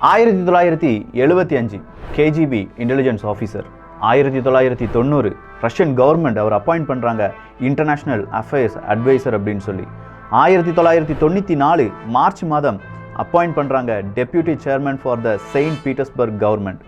ஆயிரத்தி தொள்ளாயிரத்தி எழுபத்தி அஞ்சு கேஜிபி இன்டெலிஜென்ஸ் ஆஃபீஸர் ஆயிரத்தி தொள்ளாயிரத்தி தொண்ணூறு ரஷ்யன் கவர்மெண்ட் அவர் அப்பாயிண்ட் பண்ணுறாங்க இன்டர்நேஷ்னல் அஃபேர்ஸ் அட்வைசர் அப்படின்னு சொல்லி. ஆயிரத்தி தொள்ளாயிரத்தி தொண்ணூற்றி நாலு மார்ச் மாதம் அப்பாயிண்ட் பண்ணுறாங்க deputy chairman for the Saint Petersburg government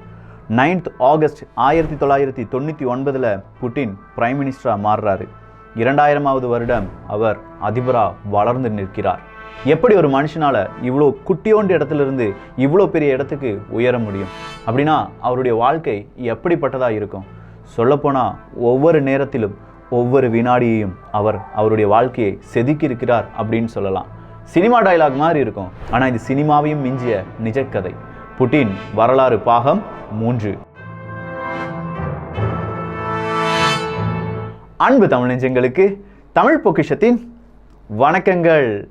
ninth August ஆயிரத்தி தொள்ளாயிரத்தி தொண்ணூற்றி ஒன்பதில் புட்டின் பிரைம் மினிஸ்டராக மாறுறாரு. இரண்டாயிரமாவது வருடம் அவர் அதிபராக வளர்ந்து நிற்கிறார். எப்படி ஒரு மனுஷனால இவ்வளோ குட்டியோண்டு இடத்துல இருந்து இவ்வளோ பெரிய இடத்துக்கு உயர முடியும்? அப்படின்னா அவருடைய வாழ்க்கை எப்படிப்பட்டதா இருக்கும்? சொல்லப்போனால் ஒவ்வொரு நேரத்திலும் ஒவ்வொரு வினாடியையும் அவர் அவருடைய வாழ்க்கையை செதுக்கியிருக்கிறார் அப்படின்னு சொல்லலாம். சினிமா டயலாக் மாதிரி இருக்கும். ஆனால் இது சினிமாவையும் மிஞ்சிய நிஜக்கதை. புட்டின் வரலாறு பாகம் மூன்று. அன்பு தமிழ் நெஞ்சங்களுக்கு தமிழ் பொக்கிஷத்தின் வணக்கங்கள்.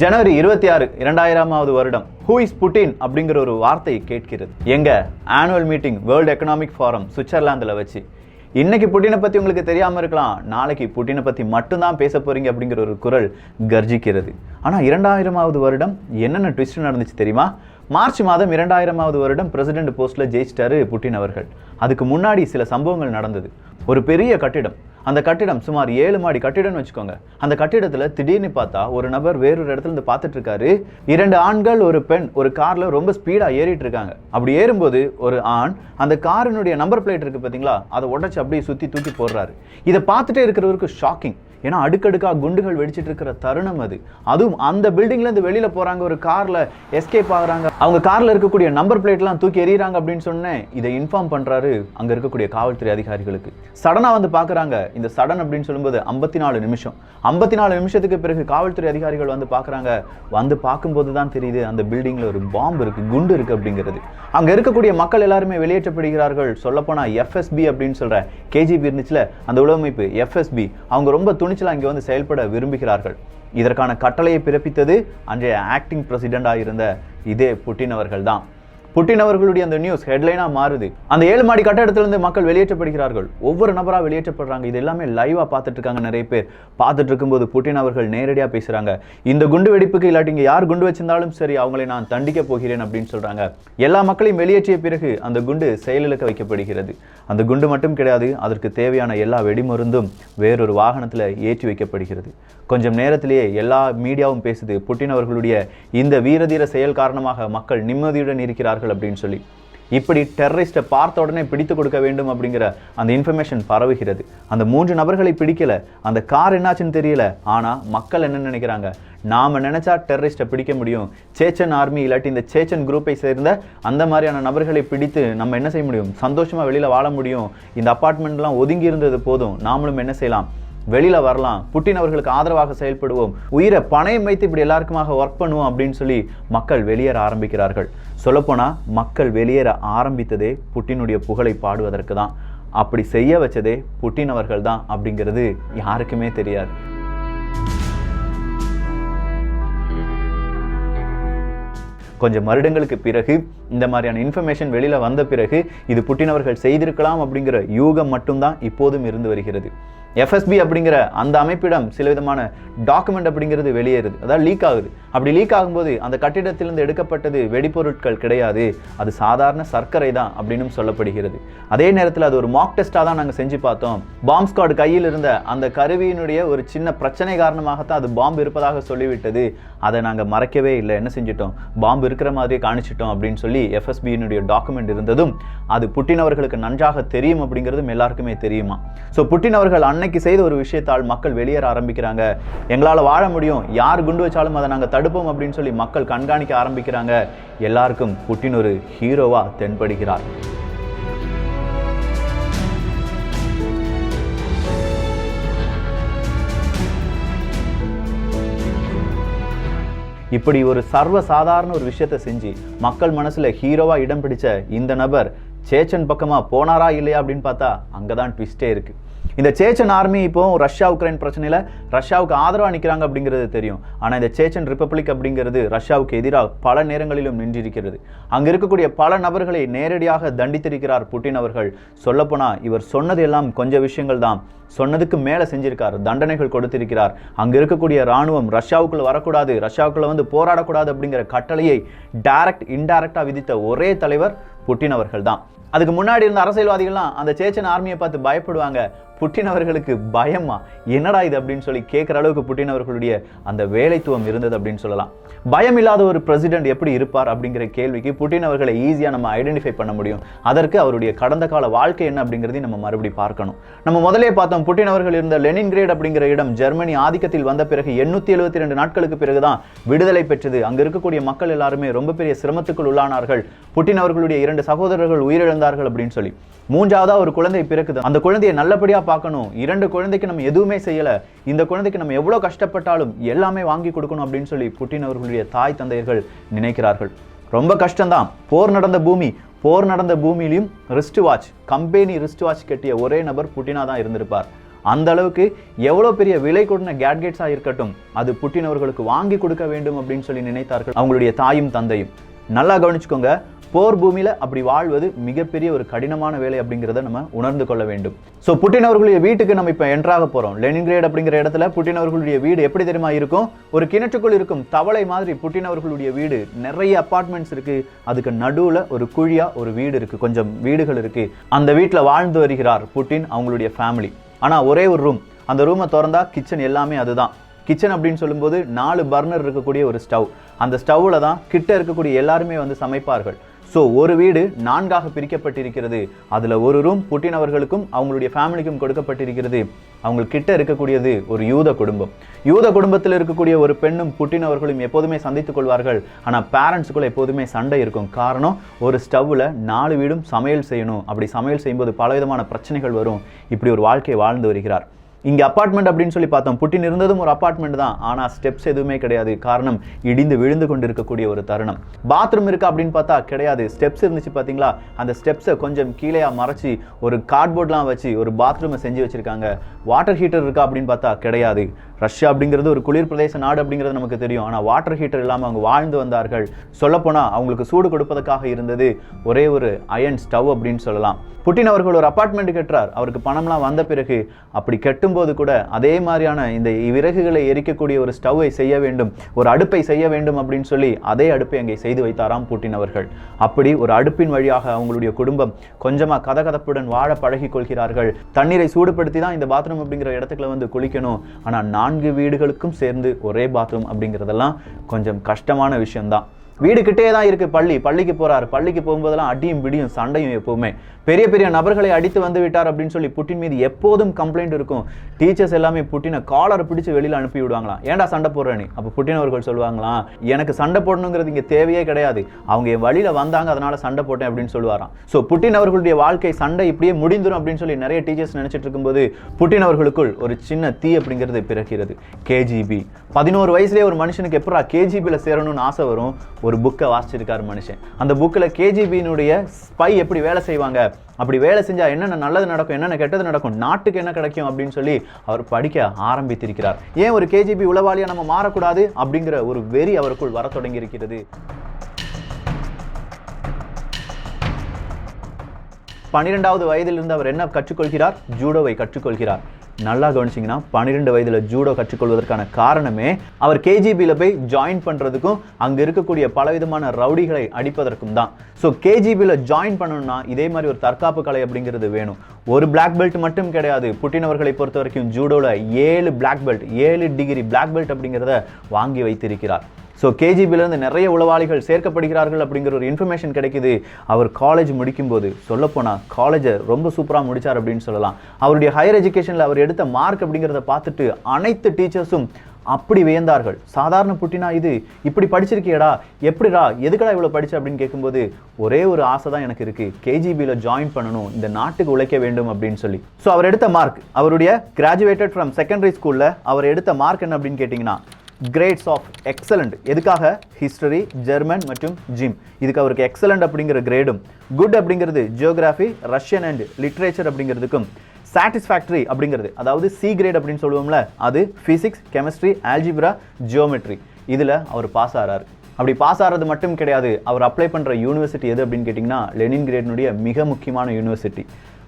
ஜனவரி இருபத்தி ஆறு இரண்டாயிரமாவது வருடம் ஹூ இஸ் புட்டின் அப்படிங்கிற ஒரு வார்த்தையை கேட்கிறது. எங்க? Annual meeting world economic forum சுவிட்சர்லாந்தில் வச்சு. இன்னைக்கு புட்டினை பத்தி உங்களுக்கு தெரியாம இருக்கலாம். நாளைக்கு புட்டினை பத்தி மட்டும்தான் பேச போறீங்க அப்படிங்கிற ஒரு குரல் கர்ஜிக்கிறது. ஆனா இரண்டாயிரமாவது வருடம் என்னென்ன ட்விஸ்ட் நடந்துச்சு தெரியுமா? மார்ச் மாதம் இரண்டாயிரமாவது வருடம் பிரசிடென்ட் போஸ்ட்ல ஜெயிச்சிட்டாரு புட்டின் அவர்கள். அதுக்கு முன்னாடி சில சம்பவங்கள் நடந்தது. ஒரு பெரிய கட்டிடம். அந்த கட்டிடம் சுமார் ஏழு மாடி கட்டிடம்னு வச்சுக்கோங்க. அந்த கட்டிடத்தில் திடீர்னு பார்த்தா ஒரு நபர் வேறொரு இடத்துல இருந்து பார்த்துட்டு இருக்காரு இரண்டு ஆண்கள் ஒரு பெண் ஒரு காரில் ரொம்ப ஸ்பீடாக ஏறிட்டு இருக்காங்க அப்படி ஏறும்போது ஒரு ஆண் அந்த காரினுடைய நம்பர் பிளேட் இருக்கு பார்த்தீங்களா அதை உடச்சி அப்படியே சுற்றி தூக்கி போடுறாரு. இதை பார்த்துட்டே இருக்கிறவருக்கு ஷாக்கிங் ஏன்னா அடுக்கடுக்காக குண்டுகள் வெடிச்சிட்டு இருக்கிற தருணம் அது. அதுவும் அந்த பில்டிங்ல இருந்து வெளியில போறாங்க ஒரு கார்ல எஸ்கேப் ஆகுறாங்க. அவங்க கார்ல இருக்கக்கூடிய நம்பர் பிளேட்லாம் தூக்கி எறிகிறாங்க அப்படின்னு சொன்னேன். இதை இன்ஃபார்ம் பண்றாரு அங்க இருக்கக்கூடிய காவல்துறை அதிகாரிகளுக்கு. சடனாக வந்து பார்க்குறாங்க இந்த சடன் அப்படின்னு சொல்லும்போது ஐம்பத்தி நாலு நிமிஷம். ஐம்பத்தி நாலு நிமிஷத்துக்கு பிறகு காவல்துறை அதிகாரிகள் வந்து பாக்குறாங்க. வந்து பார்க்கும்போது தான் தெரியுது அந்த பில்டிங்ல ஒரு பாம்பு இருக்கு குண்டு இருக்கு அப்படிங்கிறது. அங்க இருக்கக்கூடிய மக்கள் எல்லாருமே வெளியேற்றப்படுகிறார்கள். சொல்லப்போனா எஃப்எஸ்பி அப்படின்னு சொல்கிற கேஜிபி இருந்துச்சுல அந்த உளவமைப்பு எஃப்எஸ்பி அவங்க ரொம்ப துணிச்சல் அங்கே வந்து செயல்பட விரும்புகிறார்கள். இதற்கான கட்டளையை பிறப்பித்தது அன்றைய ஆக்டிங் பிரசிடெண்டாக இருந்த இதே புட்டின் அவர்கள் தான் புட்டின் அவர்களுடைய அந்த நியூஸ் ஹெட்லைனாக மாறுது. அந்த ஏழு மாடி கட்டடத்திலிருந்து மக்கள் வெளியேற்றப்படுகிறார்கள். ஒவ்வொரு நபராக வெளியேற்றப்படுறாங்க. இது எல்லாமே லைவாக பார்த்துட்டு இருக்காங்க நிறைய பேர். பார்த்துட்டு இருக்கும்போது புட்டின் அவர்கள் நேரடியாக பேசுகிறாங்க இந்த குண்டு வெடிப்புக்கு இல்லாட்டி இங்கே யார் குண்டு வச்சிருந்தாலும் சரி அவங்களை நான் தண்டிக்க போகிறேன் அப்படின்னு சொல்கிறாங்க எல்லா மக்களையும் வெளியேற்றிய பிறகு அந்த குண்டு செயலிழக்க வைக்கப்படுகிறது. அந்த குண்டு மட்டும் கிடையாது அதற்கு தேவையான எல்லா வெடிமருந்தும் வேறொரு வாகனத்தில் ஏற்றி வைக்கப்படுகிறது. கொஞ்சம் நேரத்திலேயே எல்லா மீடியாவும் பேசுது. புட்டின் அவர்களுடைய இந்த வீரதீர செயல் காரணமாக மக்கள் நிம்மதியுடன் இருக்கிறார்கள் அப்படின்னு சொல்லி. இப்படி டெரரிஸ்ட்டை பார்த்த உடனே பிடித்து கொடுக்க வேண்டும் அப்படிங்கிற அந்த இன்ஃபர்மேஷன் பரவுகிறது. அந்த மூன்று நபர்களை பிடிக்கல. அந்த கார் என்னாச்சுன்னு தெரியல. ஆனால் மக்கள் என்ன நினைக்கிறாங்க? நாம் நினச்சா டெரரிஸ்ட்டை பிடிக்க முடியும். சேச்சன் ஆர்மி இல்லாட்டி இந்த சேச்சன் குரூப்பை சேர்ந்த அந்த மாதிரியான நபர்களை பிடித்து நம்ம என்ன செய்ய முடியும்? சந்தோஷமாக வெளியில் வாழ முடியும். இந்த அப்பார்ட்மெண்ட்லாம் ஒதுங்கி இருந்தது போதும். நாமளும் என்ன செய்யலாம்? வெளியில வரலாம். புட்டின் அவர்களுக்கு ஆதரவாக செயல்படுவோம். உயிரை பணையம் வைத்து இப்படி எல்லாருக்குமாக ஒர்க் பண்ணுவோம் அப்படின்னு சொல்லி மக்கள் வெளியேற ஆரம்பிக்கிறார்கள். சொல்லப்போனா மக்கள் வெளியேற ஆரம்பித்ததே புட்டினுடைய புகழை பாடுவதற்கு தான். அப்படி செய்ய வச்சதே புட்டின் அவர்கள் தான் அப்படிங்கிறது யாருக்குமே தெரியாது. கொஞ்சம் வருடங்களுக்கு பிறகு இந்த மாதிரியான இன்ஃபர்மேஷன் வெளியில வந்த பிறகு இது புட்டினவர்கள் செய்திருக்கலாம் அப்படிங்கிற யூகம் மட்டும்தான் இப்போதும் இருந்து வருகிறது. எஃப்எஸ்பி அப்படிங்கிற அந்த அமைப்பிடம் சில விதமான டாக்குமெண்ட் அப்படிங்கிறது வெளியேறுது. அதாவது லீக் ஆகுது. அப்படி லீக் ஆகும்போது அந்த கட்டிடத்திலிருந்து எடுக்கப்பட்டது வெடிப்பொருட்கள் கிடையாது. அது சாதாரண சர்க்கரை தான் அப்படின்னு சொல்லப்படுகிறது. அதே நேரத்தில் அது ஒரு மாக் டெஸ்ட்டாக தான் நாங்கள் செஞ்சு பார்த்தோம். பாம்ப் ஸ்குவாட் கையில் இருந்த அந்த கருவியினுடைய ஒரு சின்ன பிரச்சனை காரணமாகத்தான் அது பாம்பு இருப்பதாக சொல்லிவிட்டது. அதை நாங்கள் மறைக்கவே இல்லை. என்ன செஞ்சிட்டோம்? பாம்பு இருக்கிற மாதிரியே காணிச்சிட்டோம் அப்படின்னு சொல்லி எஃப்எஸ்பியினுடைய டாக்குமெண்ட் இருந்ததும் அது புட்டின் அவர்களுக்கு நன்றாக தெரியும் அப்படிங்கிறதும் எல்லாருக்குமே தெரியுமா? ஸோ புட்டின் அவர்கள் அன்னைக்கு செய்த ஒரு விஷயத்தால் மக்கள் வெளியேற ஆரம்பிக்கிறாங்க. எங்களால் வாழ முடியும். யார் குண்டு வச்சாலும் அதை நாங்கள் தடுப்போம் அப்படின்னு சொல்லி மக்கள் கண்காணிக்க ஆரம்பிக்கிறாங்க. எல்லாருக்கும் புட்டின் ஒரு ஹீரோவா தென்படுகிறார். இப்படி ஒரு சர்வ சாதாரண ஒரு விஷயத்தை செஞ்சு மக்கள் மனசில் ஹீரோவாக இடம் பிடிச்ச இந்த நபர் சேச்சன் பக்கமாக போனாரா இல்லையா அப்படின்னு பார்த்தா அங்கே தான் ட்விஸ்டே இருக்குது இந்த சேச்சன் ஆர்மி இப்போ ரஷ்யா உக்ரைன் பிரச்சனையில் ரஷ்யாவுக்கு ஆதரவாக நிற்கிறாங்க அப்படிங்கிறது தெரியும். ஆனால் இந்த சேச்சன் ரிப்பப்ளிக் அப்படிங்கிறது ரஷ்யாவுக்கு எதிராக பல நேரங்களிலும் நின்றிருக்கிறது. அங்கே இருக்கக்கூடிய பல நபர்களை நேரடியாக தண்டித்திருக்கிறார் புட்டின் அவர்கள். சொல்லப்போனால் இவர் சொன்னது எல்லாம் கொஞ்சம் விஷயங்கள் தான். சொன்னதுக்கு மேலே செஞ்சிருக்கார் தண்டனைகள் கொடுத்திருக்கிறார். அங்கே இருக்கக்கூடிய ராணுவம் ரஷ்யாவுக்குள்ள வரக்கூடாது ரஷ்யாவுக்குள்ளே வந்து போராடக்கூடாது அப்படிங்கிற கட்டளையை டைரக்ட் இன்டைரக்டாக விதித்த ஒரே தலைவர் புட்டின் அவர்கள் தான். அதுக்கு முன்னாடி இருந்த அரசியல்வாதிகள்லாம் அந்த சேச்சன் ஆர்மியை பார்த்து பயப்படுவாங்க. புட்டின் அவர்களுக்கு பயமா? என்னடா இது அப்படின்னு சொல்லி கேட்குற அளவுக்கு புட்டின் அவர்களுடைய அந்த வேலைத்துவம் இருந்தது அப்படின்னு சொல்லலாம். பயம் இல்லாத ஒரு பிரசிடென்ட் எப்படி இருப்பார் அப்படிங்கிற கேள்விக்கு புட்டின் அவர்களை ஈஸியாக நம்ம ஐடென்டிஃபை பண்ண முடியும். அதற்கு அவருடைய கடந்த கால வாழ்க்கை என்ன அப்படிங்கிறதையும் நம்ம மறுபடி பார்க்கணும். நம்ம முதலே பார்த்தோம் புட்டின் அவர்கள் இருந்த லெனின்கிரேட் அப்படிங்கிற இடம் ஜெர்மனி ஆதிக்கத்தில் வந்த பிறகு எண்ணூற்றி எழுபத்தி ரெண்டு நாட்களுக்கு பிறகுதான் விடுதலை பெற்றது. அங்கே இருக்கக்கூடிய மக்கள் எல்லாருமே ரொம்ப பெரிய சிரமத்துக்குள் உள்ளானார்கள். புட்டின் அவர்களுடைய இரண்டு சகோதரர்கள் உயிரிழந்தார்கள் அப்படின்னு சொல்லி. மூன்றாவதாக ஒரு குழந்தை பிறக்குது. அந்த குழந்தையை நல்லபடியாக பார்க்கணும். இரண்டு குழந்தைக்கு நம்ம எதுவுமே செய்யலை. இந்த குழந்தைக்கு நம்ம எவ்வளோ கஷ்டப்பட்டாலும் எல்லாமே வாங்கி கொடுக்கணும் அப்படின்னு சொல்லி புட்டின் அவர்களுடைய தாய் தந்தையர்கள் நினைக்கிறார்கள். ரொம்ப கஷ்டம்தான். போர் நடந்த பூமி போர் நடந்த பூமியிலையும் wrist watch company wrist watch கட்டிய ஒரே நபர் புட்டினா தான் இருந்திருப்பார். அந்த அளவுக்கு எவ்வளோ பெரிய விலை கொடுன கேட்கெட்ஸாக இருக்கட்டும் அது புட்டின் அவர்களுக்கு வாங்கி கொடுக்க வேண்டும் அப்படின்னு சொல்லி நினைத்தார்கள் அவங்களுடைய தாயும் தந்தையும். நல்லா கவனிச்சுக்கோங்க போர் பூமியில் அப்படி வாழ்வது மிகப்பெரிய ஒரு கடினமான வேலை அப்படிங்கிறத நம்ம உணர்ந்து கொள்ள வேண்டும். ஸோ புட்டின் அவர்களுடைய வீட்டுக்கு நம்ம இப்போ என்ட்ராக போகிறோம் லெனின்கிரேட் அப்படிங்கிற இடத்துல புட்டின் அவர்களுடைய வீடு எப்படி தெரியுமா இருக்கும்? ஒரு கிணற்றுக்குள் இருக்கும் தவளை மாதிரி புட்டின் அவர்களுடைய வீடு. நிறைய அப்பார்ட்மெண்ட்ஸ் இருக்குது அதுக்கு நடுவில் ஒரு குழியாக ஒரு வீடு இருக்குது கொஞ்சம் வீடுகள் இருக்குது அந்த வீட்டில் வாழ்ந்து வருகிறார் புட்டின் அவங்களுடைய ஃபேமிலி ஆனால் ஒரே ஒரு ரூம் அந்த ரூமை திறந்தா கிச்சன் எல்லாமே அதுதான். கிச்சன் அப்படின்னு சொல்லும்போது நாலு பர்னர் இருக்கக்கூடிய ஒரு ஸ்டவ் அந்த ஸ்டவ்வில் தான் கிட்ட இருக்கக்கூடிய எல்லாருமே வந்து சமைப்பார்கள். ஸோ ஒரு வீடு நான்காக பிரிக்கப்பட்டிருக்கிறது. அதில் ஒரு ரூம் புட்டின் அவர்களுக்கும் அவங்களுடைய ஃபேமிலிக்கும் கொடுக்கப்பட்டிருக்கிறது. அவங்க கிட்ட இருக்கக்கூடியது ஒரு யூத குடும்பம். யூத குடும்பத்தில் இருக்கக்கூடிய ஒரு பெண்ணும் புட்டின் அவர்களும் எப்போதுமே சந்தித்துக் கொள்வார்கள். ஆனால் பேரண்ட்ஸுக்குள்ள எப்போதுமே சண்டை இருக்கும். காரணம் ஒரு ஸ்டவ்வில் நாலு வீடும் சமையல் செய்யணும். அப்படி சமையல் செய்யும்போது பலவிதமான பிரச்சனைகள் வரும். இப்படி ஒரு வாழ்க்கையை வாழ்ந்து வருகிறார். இங்கே அப்பார்ட்மெண்ட் அப்படின்னு சொல்லி பார்த்தோம். புட்டின் இருந்ததும் ஒரு அப்பார்ட்மெண்ட் தான். ஆனால் ஸ்டெப்ஸ் எதுவுமே கிடையாது. காரணம் இடிந்து விழுந்து கொண்டு இருக்கக்கூடிய ஒரு தருணம். பாத்ரூம் இருக்கா அப்படின்னு பார்த்தா கிடையாது. ஸ்டெப்ஸ் இருந்துச்சு பார்த்தீங்களா? அந்த ஸ்டெப்ஸை கொஞ்சம் கீழே மறைச்சி ஒரு கார்ட்போர்ட்லாம் வச்சு ஒரு பாத்ரூமை செஞ்சு வச்சிருக்காங்க. வாட்டர் ஹீட்டர் இருக்கா அப்படின்னு பார்த்தா கிடையாது. ரஷ்யா அப்படிங்கிறது ஒரு குளிர் பிரதேச நாடு அப்படிங்கிறது நமக்கு தெரியும். ஆனால் வாட்டர் ஹீட்டர் இல்லாமல் அவங்க வாழ்ந்து வந்தார்கள். சொல்லப்போனால் அவங்களுக்கு சூடு கொடுப்பதற்காக இருந்தது ஒரே ஒரு அயன் ஸ்டவ் அப்படின்னு சொல்லலாம். புட்டின் அவர்கள் ஒரு அப்பார்ட்மெண்ட் கட்டுறார். அவருக்கு பணம்லாம் வந்த பிறகு அப்படி எரிக்கும்போது கூட அதே மாதிரியான இந்த விறகுகளை எரிக்கக்கூடிய ஒரு ஸ்டவ்வை செய்ய வேண்டும் ஒரு அடுப்பை செய்ய வேண்டும் அப்படின்னு சொல்லி அதே அடுப்பை அங்கே செய்து வைத்தாராம் பூட்டின் அவர்கள். அப்படி ஒரு அடுப்பின் வழியாக அவங்களுடைய குடும்பம் கொஞ்சமாக கதகதப்புடன் வாழ பழகி கொள்கிறார்கள். தண்ணீரை சூடுபடுத்தி தான் இந்த பாத்ரூம் அப்படிங்கிற இடத்துக்குள்ள வந்து குளிக்கணும். ஆனால் நான்கு வீடுகளுக்கும் சேர்ந்து ஒரே பாத்ரூம் அப்படிங்கிறதெல்லாம் கொஞ்சம் கஷ்டமான விஷயம்தான். வீடு கிட்டே தான் இருக்கு பள்ளி. பள்ளிக்கு போறாரு. பள்ளிக்கு போகும்போதெல்லாம் அடியும் பிடியும் சண்டையும் எப்பவுமே. பெரிய பெரிய நபர்களை அடித்து வந்து விட்டார் அப்படின்னு சொல்லி புட்டின் மீது எப்போதும் கம்ப்ளைண்ட் இருக்கும். டீச்சர்ஸ் எல்லாமே புட்டினை காலரை பிடிச்சு வெளியில அனுப்பி விடுவாங்களாம். ஏன்டா சண்டை போடுற அப்போ புட்டின் அவர்கள் சொல்லுவாங்களாம். எனக்கு சண்டை போடணுங்கிறது இங்க தேவையே கிடையாது. அவங்க என் வழியில வந்தாங்க அதனால சண்டை போட்டேன் அப்படின்னு சொல்லுவாராம். ஸோ புட்டின் அவர்களுடைய வாழ்க்கை சண்டை இப்படியே முடிந்துரும் அப்படின்னு சொல்லி நிறைய டீச்சர்ஸ் நினைச்சிட்டு இருக்கும்போது புட்டின் அவர்களுக்குள் ஒரு சின்ன தீ அப்படிங்கிறது பிறக்கிறது. கேஜிபி பதினோரு வயசுலேயே ஒரு மனுஷனுக்கு எப்படா கேஜிபியில் சேரணும்னு ஆசை வரும்? ஒரு புக்கை வாசிச்சிருக்காரு மனுஷன். அந்த புக்கில் கேஜிபியினுடைய ஸ்பை எப்படி வேலை செய்வாங்க? அப்படி வேலை செஞ்சா என்னென்ன நல்லது நடக்கும் என்னென்ன கெட்டது நடக்கும் நாட்டுக்கு என்ன கிடைக்கும் அப்படின்னு சொல்லி அவர் படிக்க ஆரம்பித்திருக்கிறார். ஏன் ஒரு கேஜிபி உளவாளியாக நம்ம மாறக்கூடாது? அப்படிங்கிற ஒரு வெறி அவருக்குள் வர தொடங்கி இருக்கிறது பன்னிரெண்டாவது வயதிலிருந்து அவர் என்ன கற்றுக்கொள்கிறார்? ஜூடோவை கற்றுக்கொள்கிறார். நல்லா கவனிச்சிங்கன்னா பன்னிரெண்டு வயதில் ஜூடோ கற்றுக்கொள்வதற்கான காரணமே அவர் கேஜிபியில் போய் ஜாயின் பண்ணுறதுக்கும் அங்கே இருக்கக்கூடிய பலவிதமான ரவுடிகளை அடிப்பதற்கும் தான். ஸோ கேஜிபியில் ஜாயின் பண்ணணும்னா இதே மாதிரி ஒரு தற்காப்பு கலை அப்படிங்கிறது வேணும். ஒரு பிளாக் பெல்ட் மட்டும் கிடையாது. புட்டினவர்களை பொறுத்த வரைக்கும் ஜூடோவில் ஏழு பிளாக் பெல்ட் ஏழு டிகிரி பிளாக் பெல்ட் அப்படிங்கிறத வாங்கி வைத்திருக்கிறார். ஸோ கேஜிபிலேருந்து நிறைய உளவாளிகள் சேர்க்கப்படுகிறார்கள் அப்படிங்கிற ஒரு இன்ஃபர்மேஷன் கிடைக்குது. அவர் காலேஜ் முடிக்கும்போது சொல்லப்போனால் காலேஜை ரொம்ப சூப்பராக முடித்தார் அப்படின்னு சொல்லலாம். அவருடைய ஹையர் எஜுகேஷனில் அவர் எடுத்த மார்க் அப்படிங்கிறத பார்த்துட்டு அனைத்து டீச்சர்ஸும் அப்படி வியந்தார்கள். சாதாரண புட்டினா இது இப்படி படிச்சிருக்கியடா எப்படிடா எதுக்கடா இவ்வளோ படிச்ச அப்படின்னு கேட்கும்போது ஒரே ஒரு ஆசை தான் எனக்கு இருக்கு. கேஜிபியில் ஜாயின் பண்ணணும் இந்த நாட்டுக்கு உழைக்க வேண்டும் அப்படின்னு சொல்லி. ஸோ அவர் எடுத்த மார்க் அவருடைய கிராஜுவேட்டட் ஃப்ரம் செகண்டரி ஸ்கூலில் அவர் எடுத்த மார்க் என்ன அப்படின்னு கேட்டிங்கன்னா கிரேட்ஸ் ஆஃப் எக்ஸலண்ட் எதுக்காக? ஹிஸ்டரி ஜெர்மன் மற்றும் ஜிம் இதுக்கு அவருக்கு எக்ஸலண்ட் அப்படிங்கிற கிரேடும் குட் அப்படிங்கிறது ஜியோகிராஃபி ரஷ்யன் அண்ட் லிட்ரேச்சர் அப்படிங்கிறதுக்கும் சாட்டிஸ்ஃபேக்டரி அப்படிங்கிறது. அதாவது சி கிரேட் அப்படின்னு சொல்லுவோம்ல அது ஃபிசிக்ஸ் கெமிஸ்ட்ரி ஆல்ஜிப்ரா ஜியோமெட்ரி இதில் அவர் பாஸ் ஆகிறார் அப்படி பாஸ் ஆகிறது மட்டும் கிடையாது. அவர் அப்ளை பண்ணுற யூனிவர்சிட்டி எது அப்படின்னு கேட்டிங்கன்னா லெனின் கிரேட்னுடைய மிக முக்கியமான யூனிவர்சிட்டி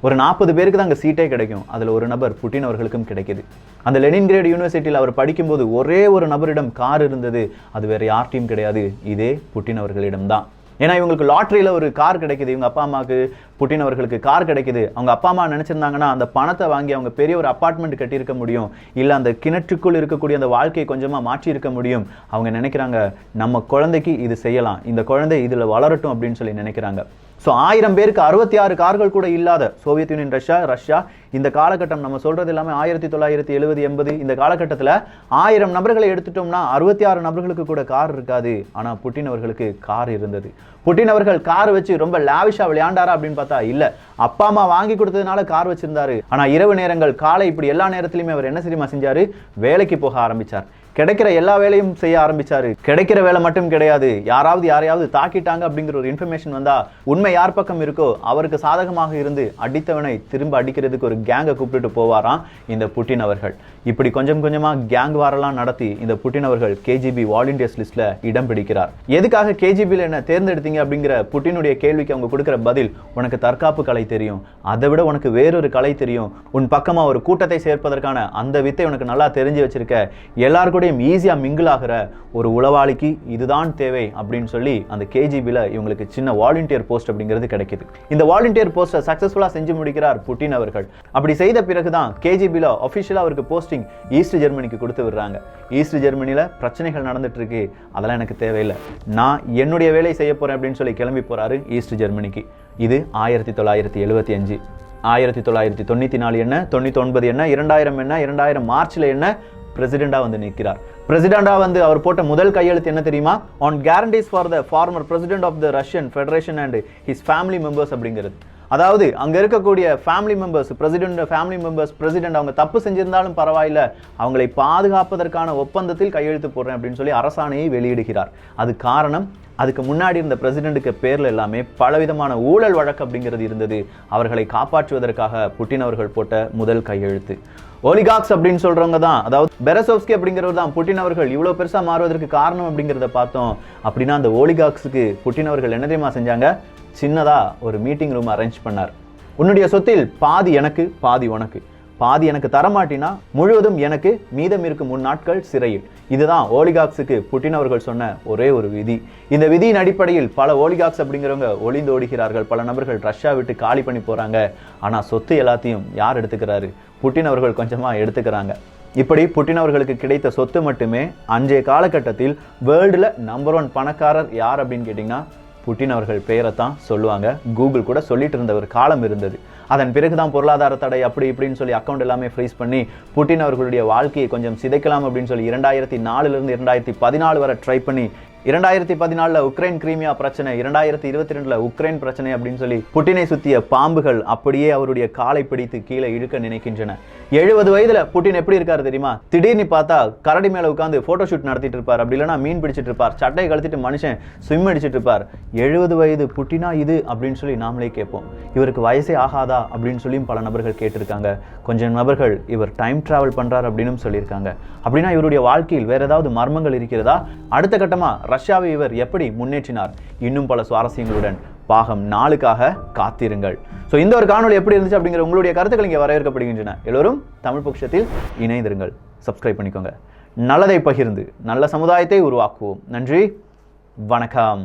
ஒரு நாற்பது பேருக்கு தான் அங்கே சீட்டே கிடைக்கும். அதில் ஒரு நபர் புட்டின் அவர்களுக்கும் கிடைக்கிது. அந்த லெனின் கிரேட் யூனிவர்சிட்டியில் அவர் படிக்கும்போது ஒரே ஒரு நபரிடம் கார் இருந்தது. அது வேறு யார்ட்டையும் கிடையாது. இதே புட்டின் அவர்களிடம் தான். ஏன்னா இவங்களுக்கு லாட்ரியில் ஒரு கார் கிடைக்குது. இவங்க அப்பா அம்மாவுக்கு புட்டின் அவர்களுக்கு கார் கிடைக்குது. அவங்க அப்பா அம்மா நினச்சிருந்தாங்கன்னா அந்த பணத்தை வாங்கி அவங்க பெரிய ஒரு அப்பார்ட்மெண்ட் கட்டியிருக்க முடியும். இல்லை அந்த கிணற்றுக்குள் இருக்கக்கூடிய அந்த வாழ்க்கையை கொஞ்சமாக மாற்றி இருக்க முடியும். அவங்க நினைக்கிறாங்க நம்ம குழந்தைக்கு இது செய்யலாம். இந்த குழந்தை இதில் வளரட்டும் அப்படின்னு சொல்லி நினைக்கிறாங்க. ஸோ ஆயிரம் பேருக்கு அறுபத்தி ஆறு கார்கள் கூட இல்லாத சோவியத் யூனியன் ரஷ்யா ரஷ்யா இந்த காலகட்டம் நம்ம சொல்கிறது எல்லாமே ஆயிரத்தி தொள்ளாயிரத்தி எழுபது எண்பது இந்த காலகட்டத்தில் ஆயிரம் நபர்களை எடுத்துட்டோம்னா அறுபத்தி ஆறு நபர்களுக்கு கூட கார் இருக்காது. ஆனால் புட்டின் அவர்களுக்கு கார் இருந்தது. புட்டின் அவர்கள் கார் வச்சு ரொம்ப லாவிஷாக விளையாண்டாரா அப்படின்னு பார்த்தா இல்லை. அப்பா அம்மா வாங்கி கொடுத்ததுனால கார் வச்சிருந்தாரு. ஆனால் இரவு நேரங்கள் காலை இப்படி எல்லா நேரத்துலையுமே அவர் என்ன தெரியுமா செஞ்சார்? வேலைக்கு போக ஆரம்பிச்சார். கிடைக்கிற எல்லா வேலையும் செய்ய ஆரம்பிச்சாரு. கிடைக்கிற வேலை மட்டும் கிடையாது. யாராவது யாரையாவது தாக்கிட்டாங்க அப்படிங்கிற ஒரு இன்ஃபர்மேஷன் வந்தா உண்மை யார் பக்கம் இருக்கோ அவருக்கு சாதகமாக இருந்து அடித்தவனை திரும்ப அடிக்கிறதுக்கு ஒரு கேங்கை கூப்பிட்டு போவாராம் இந்த புட்டின் அவர்கள். இப்படி கொஞ்சம் கொஞ்சமா கேங் வாரெல்லாம் நடத்தி இந்த புட்டின் அவர்கள் கேஜிபி வாலண்டியர்ஸ் லிஸ்ட்ல இடம் பிடிக்கிறார். எதுக்காக கேஜிபியில் என்ன தேர்ந்தெடுத்தீங்க அப்படிங்கிற புட்டினுடைய கேள்விக்கு அவங்க கொடுக்குற பதில் உனக்கு தற்காப்பு கலை தெரியும். அதை விட உனக்கு வேறொரு கலை தெரியும். உன் பக்கமா ஒரு கூட்டத்தை சேர்ப்பதற்கான அந்த வித்தை உனக்கு நல்லா தெரிஞ்சு வச்சிருக்க. எல்லாருக்கூடையும் ஈஸியாக மிங்கிள் ஆகிற ஒரு உளவாளிக்கு இதுதான் தேவை அப்படின்னு சொல்லி அந்த கேஜிபியில் இவங்களுக்கு சின்ன வாலண்டியர் போஸ்ட் அப்படிங்கிறது கிடைக்குது. இந்த வாலண்டியர் போஸ்ட்டை சக்ஸஸ்ஃபுல்லாக செஞ்சு முடிக்கிறார் புட்டின் அவர்கள். அப்படி செய்த பிறகு தான் கேஜிபியில் அஃபிஷியலாக அவருக்கு போஸ்டிங் ஈஸ்ட் ஜெர்மனிக்கு கொடுத்து விடுறாங்க. ஈஸ்ட் ஜெர்மனியில் பிரச்சனைகள் நடந்துட்டு இருக்கு அதெல்லாம் எனக்கு தேவையில்லை. நான் என்னுடைய வேலை செய்ய போறேன் அப்படின்னு சொல்லி கிளம்பி போறாரு ஈஸ்ட் ஜெர்மனிக்கு இது ஆயிரத்தி தொள்ளாயிரத்தி எழுபத்தி அஞ்சு. ஆயிரத்தி தொள்ளாயிரத்தி தொண்ணூற்றி நாலு என்ன தொண்ணூற்றி ஒன்பது என்ன இரண்டாயிரம் என்ன இரண்டாயிரம் மார்ச்சில் என்ன பிரசிடெண்டாக வந்து நிற்கிறார் பிரசிடெண்டாக வந்து அவர் போட்ட முதல் கையெழுத்து என்ன தெரியுமா? On guarantees for the former president of the Russian federation and his family members அப்படிங்கிறது. அதாவது அங்கே இருக்கக்கூடிய family members president family members president அவங்க தப்பு செஞ்சிருந்தாலும் பரவாயில்ல அவங்களை பாதுகாப்பதற்கான ஒப்பந்தத்தில் கையெழுத்து போடுறேன் அப்படின்னு சொல்லி அரசாணையை வெளியிடுகிறார். அது காரணம் அதுக்கு முன்னாடி இருந்த பிரசிடென்ட்டுக்கு பேரில் எல்லாமே பலவிதமான ஊழல் வழக்கு அப்படிங்கிறது இருந்தது. அவர்களை காப்பாற்றுவதற்காக புட்டின் அவர்கள் போட்ட முதல் கையெழுத்து. ஒலிகாக்ஸ் அப்படின்னு சொல்கிறவங்க தான் அதாவது பெரசோவ்ஸ்கி அப்படிங்கிறவர் தான். புட்டின் அவர்கள் இவ்வளோ பெருசாக மாறுவதற்கு காரணம் அப்படிங்கிறத பார்த்தோம். அப்படின்னா அந்த ஓலிகாக்ஸுக்கு புட்டின் அவர்கள் என்ன தெரியுமா செஞ்சாங்க? சின்னதாக ஒரு மீட்டிங் ரூம் அரேஞ்ச் பண்ணார். உன்னுடைய சொத்தில் பாதி எனக்கு பாதி உனக்கு. பாதி எனக்கு தரமாட்டினா முழுவதும் எனக்கு மீதம் இருக்கும் முன் நாட்கள் சிறையில். இதுதான் ஓலிகாக்ஸுக்கு புட்டின் அவர்கள் சொன்ன ஒரே ஒரு விதி. இந்த விதியின் அடிப்படையில் பல ஓலிகாக்ஸ் அப்படிங்கிறவங்க ஒளிந்து ஓடுகிறார்கள். பல நபர்கள் ரஷ்யா விட்டு காலி பண்ணி போகிறாங்க ஆனால் சொத்து எல்லாத்தையும் யார் எடுத்துக்கிறாரு? புட்டின் அவர்கள் கொஞ்சமாக எடுத்துக்கிறாங்க. இப்படி புட்டின் அவர்களுக்கு கிடைத்த சொத்து மட்டுமே அன்றைய காலகட்டத்தில் வேர்ல்டில் நம்பர் ஒன் பணக்காரர் யார் அப்படின்னு கேட்டிங்கன்னா புட்டின் அவர்கள் பெயரை தான் சொல்லுவாங்க. கூகுள் கூட சொல்லிட்டு இருந்த ஒரு காலம் இருந்தது. அதன் பிறகு தான் பொருளாதார தடை அப்படி இப்படின்னு சொல்லி அக்கௌண்ட் எல்லாமே ஃப்ரீஸ் பண்ணி புட்டின் அவர்களுடைய வாழ்க்கையை கொஞ்சம் சிதைக்கலாம் அப்படின்னு சொல்லி இரண்டாயிரத்தி நாலுலேருந்து இரண்டாயிரத்தி பதினாலு வரை ட்ரை பண்ணி இரண்டாயிரத்தி பதினாலில் உக்ரைன் கிரீமியா பிரச்சனை இரண்டாயிரத்தி இருபத்தி ரெண்டுல உக்ரைன் பிரச்சனை அப்படின்னு சொல்லி புட்டினை சுத்திய பாம்புகள் அப்படியே அவருடைய காலை பிடித்து கீழே இழுக்க நினைக்கின்றன. எழுபது வயதுல புட்டின் எப்படி இருக்காரு தெரியுமா? திடீர்னு பார்த்தா கரடி மேல உட்காந்து ஃபோட்டோ ஷூட் நடத்திட்டு இருப்பார். அப்படி இல்லைன்னா மீன் பிடிச்சிட்டு இருப்பார். சட்டையை கழுத்திட்டு மனுஷன் ஸ்விம் அடிச்சிட்டு இருப்பார். எழுபது வயது புட்டினா இது அப்படின்னு சொல்லி நாமளே கேட்போம். இவருக்கு வயசே ஆகாதா அப்படின்னு சொல்லியும் பல நபர்கள் கேட்டிருக்காங்க. கொஞ்சம் நபர்கள் இவர் டைம் டிராவல் பண்ணுறார் அப்படின்னு சொல்லியிருக்காங்க. அப்படின்னா இவருடைய வாழ்க்கையில் வேற ஏதாவது மர்மங்கள் இருக்கிறதா? அடுத்த கட்டமா ரஷ்யாவை இவர் எப்படி முன்னேற்றினார்? இன்னும் பல சுவாரஸ்யங்களுடன் பாகம் நாளுக்காக காத்திருங்கள். ஸோ இந்த ஒரு காணொலி எப்படி இருந்துச்சு அப்படிங்கிற உங்களுடைய கருத்துக்கள் இங்கே வரவேற்கப்படுகின்றன. எல்லோரும் தமிழ் பட்சத்தில் இணைந்திருங்கள். சப்ஸ்கிரைப் பண்ணிக்கோங்க. நல்லதை பகிர்ந்து நல்ல சமுதாயத்தை உருவாக்குவோம். நன்றி. வணக்கம்.